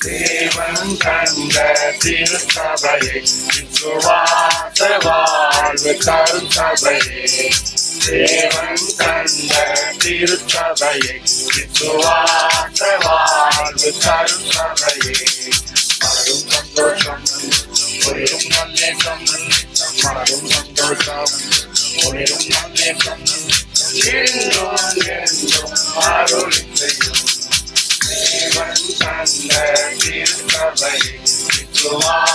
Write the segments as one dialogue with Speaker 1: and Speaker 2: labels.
Speaker 1: தந்த திருச்சபையை விசுவாச வாழ்வு தரும் சபையே தேவன் தந்த திருச்சபையை விசுவாச வாழ்வு தரும் சபையே மலரும் சந்தோஷம் ஒளிரும் நல்லேசம் மலரும் சந்தோஷம் ஒளிரும் நல்லேசம் என்றும் என்றும் அருள் செய்யும் திருச்சபையை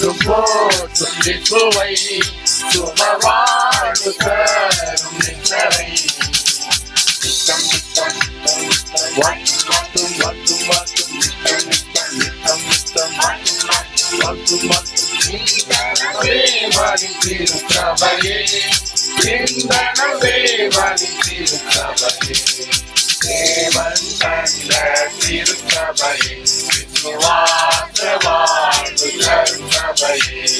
Speaker 1: போற்றும் போற்றும் நிற்புவை சுமவாழ்வு தரும் நின்றவை நித்தம் நித்தம் நித்தம் வாட்டும் வாட்டும் வாட்டும் நித்தம் நித்தம் நித்தம் நித்தம் வாட்டும் வாட்டும் தேவானின் திருச்சபையே சிந்தனம் தேவானின் திருச்சபையே தேவன் தந்த திருச்சபையே தரும்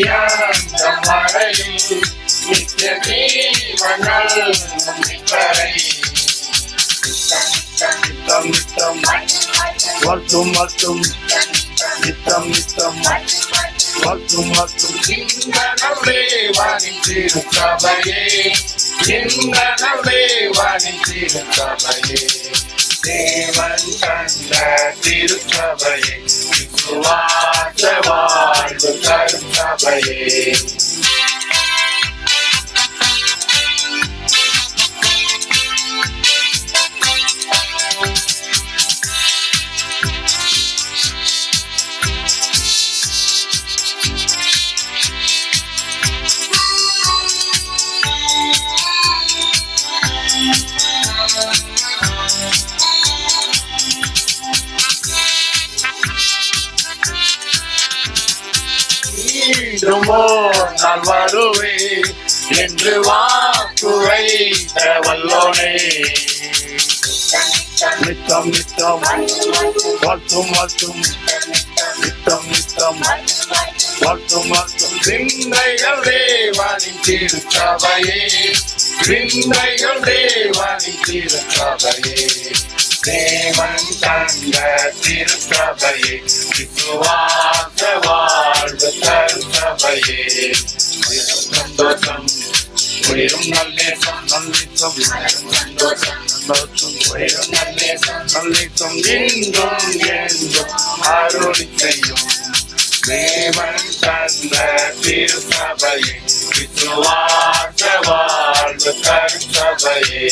Speaker 1: சபையே ஆதியாந்தம் வரையில் ஜீவனல் நிற்பரை நித்தம் நித்தம் வாழ்த்தும் வாழ்த்தும் நித்தம் நித்தம் வாழ்த்தும் இந்த இந்த தேவன் தந்த திருச்சபையே தரும் சபையே மீண்டுமோ நான் வருவே என்று வாக்கு வல்லோனே நித்தம் நித்தம் வாழ்த்தும் வாழ்த்தும். நித்தம் நித்தம் வாழ்த்தும் வாழ்த்தும். சிந்தைகள் தேவானின் திருச்சபையே சிந்தைகள் தேவானின் திருச்சபையே. தேவன் தந்த திருச்சபையே விசுவாச வாழ்வு தருச்சபையே சந்தோஷம் உயிரும் நல்லேசம் நல்லித்தம் சந்தோஷம் சந்தோஷம் உயிரும் நல்லேசம் நல்லித்தம் என்றும் என்றும் அருளி செய்யும் தேவன் தந்த திருச்சபையே விசுவாச வாழ்வு தருச்சபையே